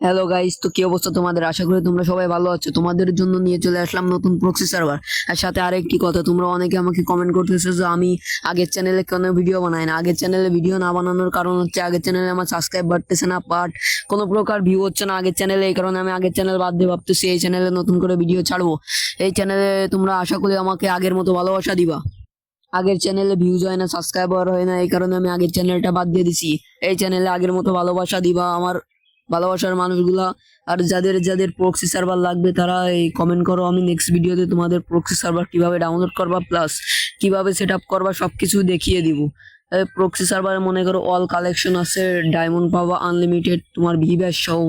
Hello guys তো কি অবস্থা তোমাদের? আশা করি তোমরা সবাই ভালো আছো। তোমাদের জন্য নিয়ে চলে আসলাম নতুন প্রক্সি সার্ভার আর সাথে আরেকটি কথা, তোমরা অনেকে আমাকে কমেন্ট করতেছো যে আমি আগের চ্যানেলে কেন ভিডিও বানাই না? আগের চ্যানেলে ভিডিও না বানানোর কারণ হচ্ছে আগের চ্যানেলে আমার সাবস্ক্রাইব বাড়তেছে না বাট কোনো প্রকার ভিউ হচ্ছে না আগের চ্যানেলে এই কারণে আমি আগের চ্যানেল বাদ দিয়ে ভাবতেছি এই চ্যানেলে নতুন করে ভিডিও ছাড়বো। এই চ্যানেলে তোমরা আশা করি আমাকে আগের মতো ভালোবাসা দিবা। আগের চ্যানেলে ভিউজ হয় না সাবস্ক্রাইবার হয় না, এই কারণে আমি আগের চ্যানেলটা বাদ দিয়ে দিছি। এই চ্যানেলে আগের মতো ভালোবাসা দিবা, আমার ভালোবাসার মানুষগুলা, আর যাদের যাদের প্রক্সি সার্ভার লাগবে তারা এই কমেন্ট করো, আমি নেক্সট ভিডিওতে তোমাদের প্রক্সি সার্ভার কীভাবে ডাউনলোড করবা প্লাস কীভাবে সেট আপ করবা সব কিছু দেখিয়ে দিব। প্রক্সি সার্ভারে মনে করো অল কালেকশন আছে ডায়মন্ড পাবা আনলিমিটেড তোমার ভি ব্যাস সহ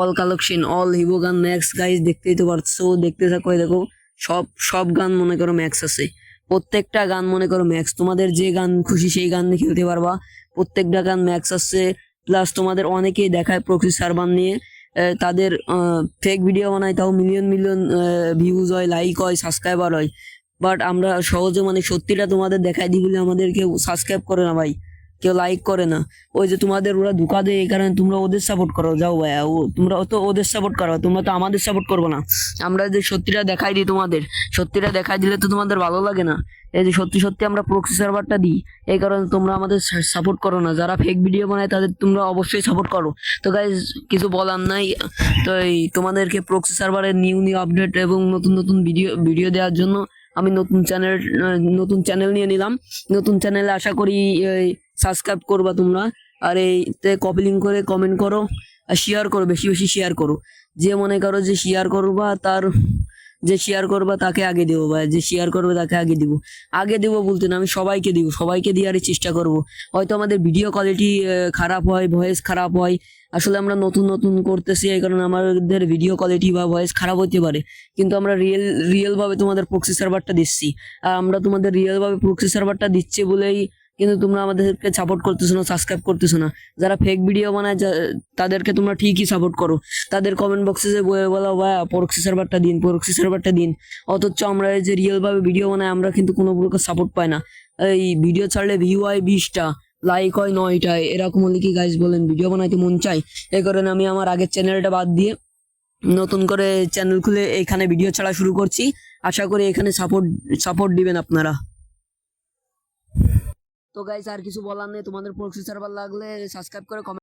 অল কালেকশন অল হিভো গান ম্যাক্স গাইজ দেখতেই তো পারছ, দেখতে থাকো দেখো, সব সব গান মনে করো ম্যাক্স আছে। প্রত্যেকটা গান মনে করো ম্যাক্স তোমাদের যে গান খুশি সেই গান খেলতে পারবা। প্রত্যেকটা গান ম্যাক্স আছে প্লাস তোমাদের অনেকেই দেখায় প্রক্সি সার্ভার নিয়ে। তাদের ফেক ভিডিও বানায়, তাও মিলিয়ন মিলিয়ন ভিউজ হয় লাইক হয় সাবস্ক্রাইবার হয়। বাট আমরা সহজে মানে সত্যিটা তোমাদের দেখাই দিই বলে আমাদেরকে সাবস্ক্রাইব করে না ভাই। কেউ লাইক করে না। ওই যে তোমাদের ওরা ধোকা দেয়, এই কারণে তোমরা ওদের সাপোর্ট করো। যাও ভাইয়া, ও তোমরা তো ওদের সাপোর্ট করো, তোমরা তো আমাদের সাপোর্ট করব না। আমরা যে সত্যিটা দেখাই দিই তোমাদের, সত্যিটা দেখাই দিলে তো তোমাদের ভালো লাগে না। এই যে সত্যি সত্যি আমরা প্রক্সি সার্ভারটা দিই, এই কারণে তোমরা আমাদের সাপোর্ট করো না। যারা ফেক ভিডিও বানায় তাদের তোমরা অবশ্যই সাপোর্ট করো। তো গাইজ কিছু বলার নাই। তো এই তোমাদেরকে প্রক্সি সার্ভারের নিউ নিউ আপডেট এবং নতুন নতুন ভিডিও ভিডিও দেওয়ার জন্য আমি নতুন চ্যানেল নতুন চ্যানেল নিয়ে নিলাম। নতুন চ্যানেলে আশা করি সাবস্ক্রাইব করবা তোমরা। আর এইতে কপি লিঙ্ক করে কমেন্ট করো, আর শেয়ার করো, বেশি বেশি শেয়ার করো। যে মনে করো যে শেয়ার করবা, তার যে শেয়ার করবা তাকে আগে দেবো বা যে শেয়ার করবে তাকে আগে দিব। আগে দেবো বলতে না, আমি সবাইকে দিব, সবাইকে দেওয়ারই চেষ্টা করব। হয়তো আমাদের ভিডিও কোয়ালিটি খারাপ হয় ভয়েস খারাপ হয়, আসলে আমরা নতুন নতুন করতেছি, এই কারণে আমাদের ভিডিও কোয়ালিটি বা ভয়েস খারাপ হতে পারে। কিন্তু আমরা রিয়েল রিয়েলভাবে তোমাদের প্রক্সি সার্ভারটা দিচ্ছি। আর আমরা তোমাদের রিয়েলভাবে প্রক্সি সার্ভারটা দিচ্ছি বলেই কিন্তু তোমরা আমাদেরকে সাপোর্ট করতেছো না সাবস্ক্রাইব করতেছো না। যারা ফেক ভিডিও বানায় তাদেরকে তোমরা ঠিকই সাপোর্ট করো। তাদের কমেন্ট বক্সে যে বলে বলা, ভাই প্রক্সি সার্ভারটা দিন প্রক্সি সার্ভারটা দিন। অথচ আমরা এই যে রিয়েল ভাবে ভিডিও বানাই, আমরা কিন্তু কোনো প্রকার সাপোর্ট পাই না। এই ভিডিও ছাড়লে ভিউ হয় বিশটা লাইক হয় নয়টা, এরকম হলে কি গাইজ বলেন? ভিডিও বানাইতে মন চাই এই কারণে আমি আমার আগের চ্যানেলটা বাদ দিয়ে নতুন করে চ্যানেল খুলে এখানে ভিডিও ছাড়া শুরু করছি। আশা করি এখানে সাপোর্ট সাপোর্ট দিবেন আপনারা। তো গাইস আর কিছু বলার নেই। তোমাদের প্রক্সি সার্ভার লাগলে সাবস্ক্রাইব করে কমেন্ট